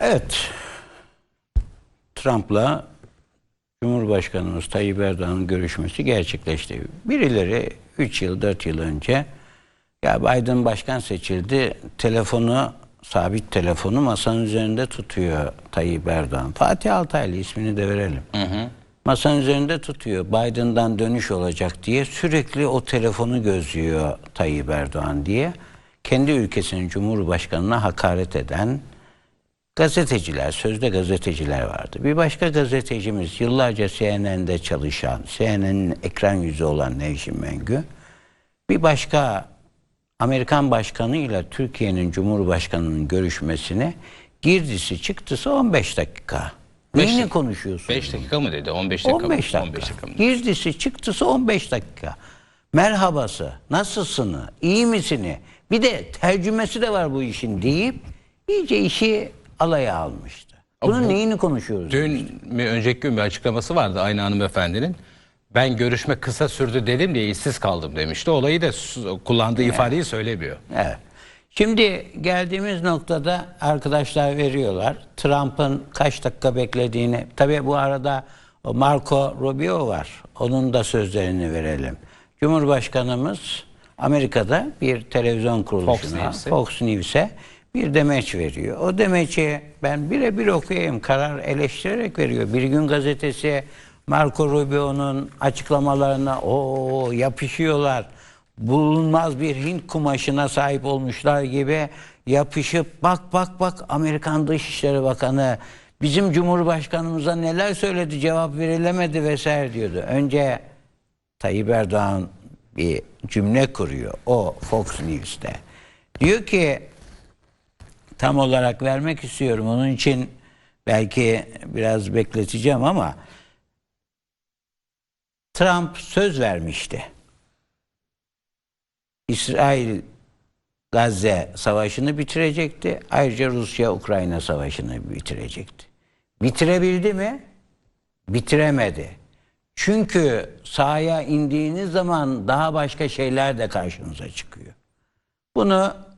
Evet. Trump'la Cumhurbaşkanımız Tayyip Erdoğan'ın görüşmesi gerçekleşti. Birileri 3 yıl 4 yıl önce ya Biden başkan seçildi telefonu sabit telefonu masanın üzerinde tutuyor Tayyip Erdoğan. Fatih Altaylı ismini de verelim. Masanın üzerinde tutuyor. Biden'dan dönüş olacak diye sürekli o telefonu gözlüyor Tayyip Erdoğan diye. Kendi ülkesinin cumhurbaşkanına hakaret eden gazeteciler, sözde gazeteciler vardı. Bir başka gazetecimiz yıllarca CNN'de çalışan, CNN'in ekran yüzü olan Nevşin Mengü, bir başka Amerikan başkanı ile Türkiye'nin Cumhurbaşkanı'nın görüşmesine girdisi çıktısı 15 dakika. Beş Neyini konuşuyorsun? 5 dakika mı dedi? 15 dakika 15 mı? dakika. 15 dakika? Girdisi çıktısı 15 dakika. Merhabası, nasılsını, iyi misini, bir de tercümesi de var bu işin deyip iyice işi alaya almıştı. Bunun neyini konuşuyoruz? Dün mü önceki gün bir açıklaması vardı aynı hanımefendinin. Ben görüşme kısa sürdü dedim diye işsiz kaldım demişti. Olayı da kullandığı ifadeyi söylemiyor. Evet. Şimdi geldiğimiz noktada arkadaşlar veriyorlar. Trump'ın kaç dakika beklediğini. Tabii bu arada Marco Rubio var. Onun da sözlerini verelim. Cumhurbaşkanımız Amerika'da bir televizyon kuruluşuna, News'e. Fox News'e bir demeç veriyor. O demeçi ben birebir okuyayım. Karar eleştirerek veriyor. Bir gün gazetesi Marco Rubio'nun açıklamalarına o yapışıyorlar. Bulunmaz bir Hint kumaşına sahip olmuşlar gibi yapışıp bak bak bak Amerikan Dışişleri Bakanı bizim Cumhurbaşkanımıza neler söyledi cevap verilemedi vesaire diyordu. Önce Tayyip Erdoğan bir cümle kuruyor. O Fox News'te. Diyor ki tam olarak vermek istiyorum. Onun için belki biraz bekleteceğim ama Trump söz vermişti. İsrail Gazze savaşını bitirecekti. Ayrıca Rusya Ukrayna savaşını bitirecekti. Bitirebildi mi? Bitiremedi. Çünkü sahaya indiğiniz zaman daha başka şeyler de karşınıza çıkıyor. Bunu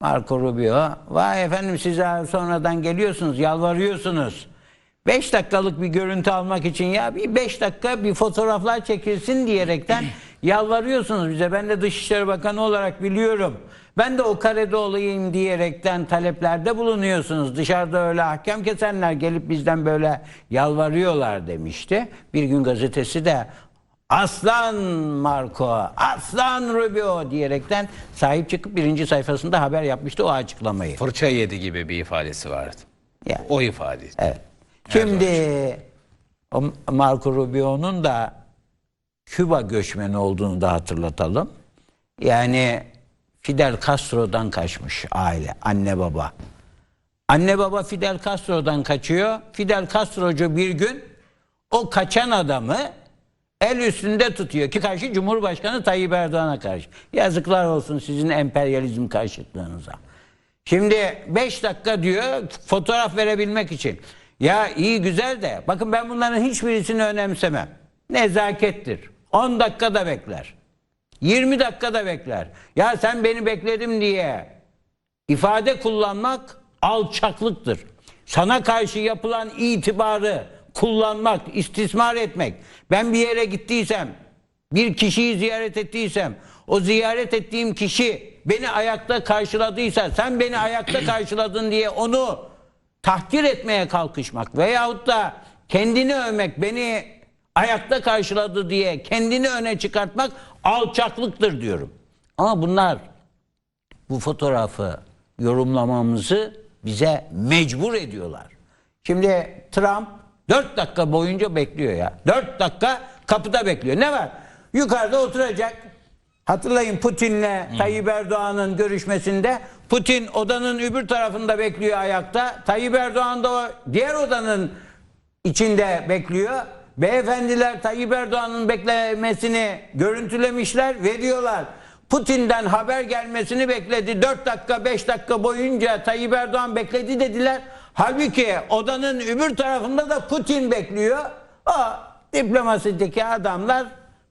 Marco Rubio, vay efendim siz sonradan geliyorsunuz, yalvarıyorsunuz. 5 dakikalık bir görüntü almak için ya bir 5 dakika bir fotoğraflar çekilsin diyerekten yalvarıyorsunuz bize. Ben de Dışişleri Bakanı olarak biliyorum. Ben de o karede olayım diyerekten taleplerde bulunuyorsunuz. Dışarıda öyle hakem kesenler gelip bizden böyle yalvarıyorlar demişti. Bir gün gazetesi de Aslan Marco, Aslan Rubio diyerekten sahip çıkıp birinci sayfasında haber yapmıştı o açıklamayı. Fırça yedi gibi bir ifadesi vardı. Yani. O ifade. Evet. Şimdi o Marco Rubio'nun da Küba göçmeni olduğunu da hatırlatalım. Yani Fidel Castro'dan kaçmış aile, anne baba. Anne baba Fidel Castro'dan kaçıyor. Fidel Castro'cu bir gün o kaçan adamı el üstünde tutuyor ki karşı Cumhurbaşkanı Tayyip Erdoğan'a karşı. Yazıklar olsun sizin emperyalizm karşıtlığınıza. Şimdi 5 dakika diyor fotoğraf verebilmek için. Ya iyi güzel de bakın ben bunların hiçbirisini önemsemem. Nezakettir. 10 dakika da bekler. 20 dakika da bekler. Ya sen beni bekledim diye ifade kullanmak alçaklıktır. Sana karşı yapılan itibarı kullanmak, istismar etmek. Ben bir yere gittiysem, bir kişiyi ziyaret ettiysem, o ziyaret ettiğim kişi beni ayakta karşıladıysa, sen beni ayakta karşıladın diye onu tahkir etmeye kalkışmak veyahut da kendini övmek, beni ayakta karşıladı diye kendini öne çıkartmak alçaklıktır diyorum. Ama bunlar bu fotoğrafı yorumlamamızı bize mecbur ediyorlar. Şimdi Trump 4 dakika boyunca bekliyor ya. 4 dakika kapıda bekliyor. Ne var? Yukarıda oturacak. Hatırlayın Putin'le Tayyip Erdoğan'ın görüşmesinde Putin odanın öbür tarafında bekliyor ayakta. Tayyip Erdoğan da o diğer odanın içinde bekliyor. Beyefendiler Tayyip Erdoğan'ın beklemesini görüntülemişler, veriyorlar. Putin'den haber gelmesini bekledi. 4 dakika 5 dakika boyunca Tayyip Erdoğan bekledi dediler. Halbuki odanın öbür tarafında da Putin bekliyor. O diplomasideki adamlar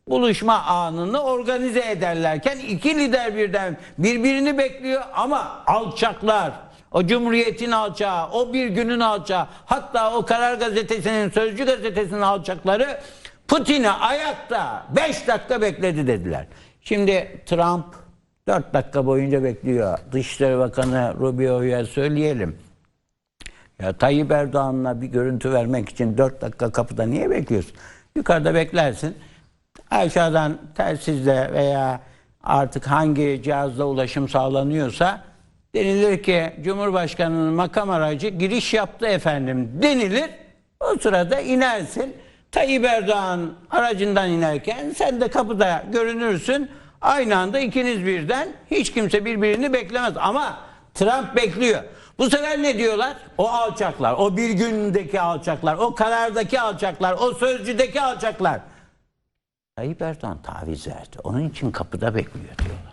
buluşma anını organize ederlerken iki lider birden birbirini bekliyor ama alçaklar, o Cumhuriyet'in alçağı, o bir günün alçağı, hatta o Karar Gazetesi'nin, Sözcü Gazetesi'nin alçakları Putin'i ayakta 5 dakika bekledi dediler. Şimdi Trump 4 dakika boyunca bekliyor. Dışişleri Bakanı Rubio'ya söyleyelim. Ya Tayyip Erdoğan'la bir görüntü vermek için 4 dakika kapıda niye bekliyorsun? Yukarıda beklersin. Aşağıdan telsizle veya artık hangi cihazla ulaşım sağlanıyorsa denilir ki Cumhurbaşkanı'nın makam aracı giriş yaptı efendim denilir. O sırada inersin. Tayyip Erdoğan aracından inerken sen de kapıda görünürsün. Aynı anda ikiniz birden hiç kimse birbirini beklemez. Ama Trump bekliyor. Bu sefer ne diyorlar? O alçaklar, o bir gündeki alçaklar, o karardaki alçaklar, o sözcüdeki alçaklar. Tayyip Erdoğan taviz verdi. Onun için kapıda bekliyor diyorlar.